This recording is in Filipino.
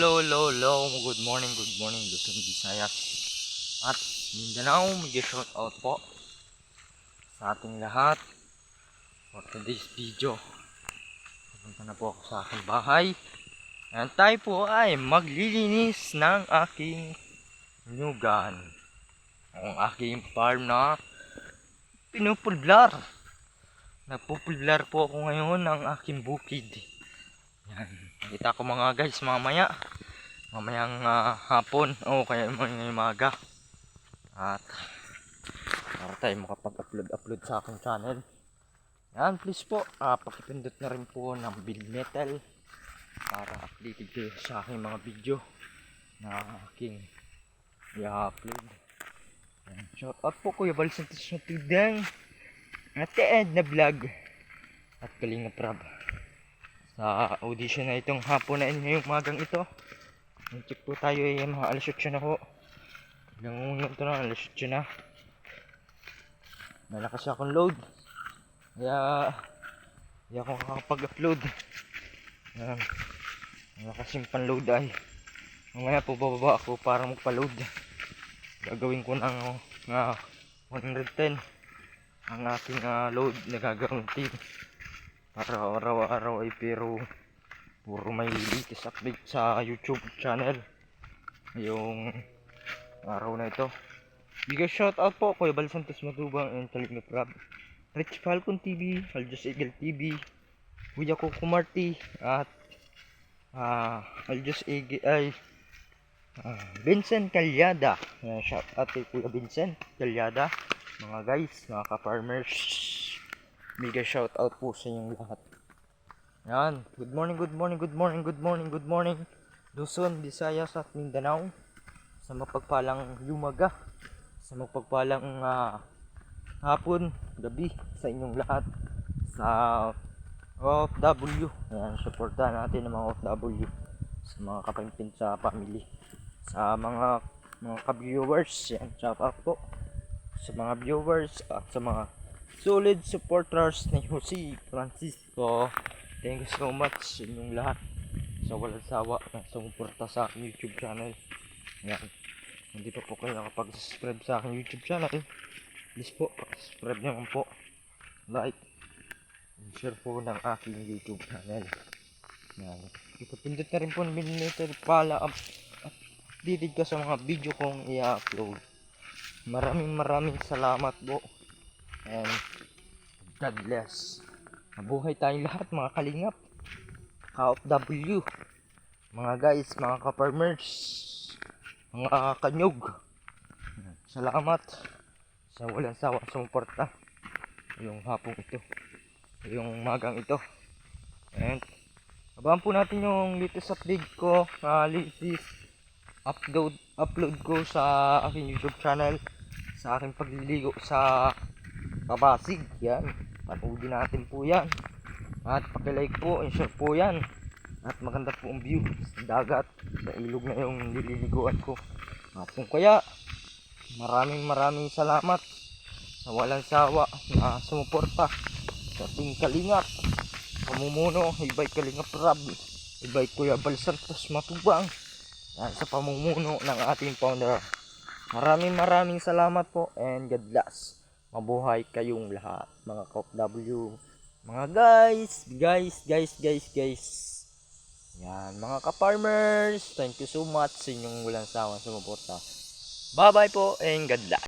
hello, hello, hello. Good morning, good morning, Luzon, Visayas. At Mindanao, may shout out po sa ating lahat for today's video. Pupunta na po ako sa aking bahay. Ayan tayo po ay maglilinis ng aking nyugan. Ang aking farm na pinupulblar. Nagpupulblar po ako ngayon ng aking bukid. Yan. Kita ko mga guys mamaya. Mamayang ah, hapon o kaya ngayong umaga. At para tayo makapag-upload upload sa aking channel. Yan, please po, ah, pakipindot na rin po ng build metal para updated kayo sa aking mga video na aking i-upload. Shout out po Kuya Bal Santos Matidang Ate Ed na vlog at Kalinga Prab sa audition na itong hapon na ngayong magang ito. Check po tayo ay mga alas 8 na po. Hanggang ito na, alas 8 na. Malakas akong load. Kaya, hindi ako makakapag-upload. Yan. Malakas yung pan-load ay. Mamaya po bababa ako para magpa-load. Gagawin ko ng nga 110 ang aking ah, load na gagawin para araw-araw ay pero puro may latest update sa YouTube channel. Yung araw na ito. Bigay shout out po Kuya Bal Santos Matubang and Kalinga Prab. Rich Falcon TV Aljos Eagle TV Kuya Coco Marty at ah Aljos Eagle ay ah, Vincent Calyada Ayan, shout out kay Kuya Vincent Calyada mga guys mga ka-farmers. Mega shout out po sa inyong lahat. Yan. Good morning, good morning, good morning, good morning, good morning. Luzon, Visayas at Mindanao. Sa mapagpalang umaga. Sa mapagpalang ah, hapon, gabi sa inyong lahat. Sa OFW. Yan, supportahan natin ang mga OFW. Sa mga kapimpin sa family. Sa mga mga ka-viewers. Yan, shout out po. Sa mga viewers at sa mga solid supporters ni Jose Francisco. Thank you so much sa inyong lahat sa walang sawa na sumuporta sa aking YouTube channel. Yan. Hindi pa po kayo nakapag-subscribe sa aking YouTube channel. Please po, subscribe naman po. Like and share po ng aking YouTube channel. Yan. Ipapindot na rin po ng millimeter pala up updated ka sa mga video kong i-upload. Maraming maraming salamat po. And God bless. Mabuhay tayong lahat mga kalingap. Ka-OFW. Mga guys, mga ka-farmers. Mga kanyog. Salamat sa walang sawa sumuporta. Yung hapong ito. Yung magang ito. And abangan po natin yung latest update ko. Uh, latest upload upload ko sa aking YouTube channel sa aking pagliligo sa Kabasig. Yan. Panoodin natin po yan. At pakilike po, and share po yan. At maganda po ang view sa dagat. Sa ilog na yung nililiguan ko. At kung kaya, maraming maraming salamat sa walang sawa na sumuporta sa ating kalingap. Pamumuno, ibay kalingap rab. Ibay Kuya Bal Santos Matubang. Yan, sa pamumuno ng ating founder. Maraming maraming salamat po and God bless mabuhay kayong lahat mga KOFW mga guys guys guys guys guys. Yan mga ka-farmers thank you so much sa inyong walang sawang sumuporta. Bye bye po and God bless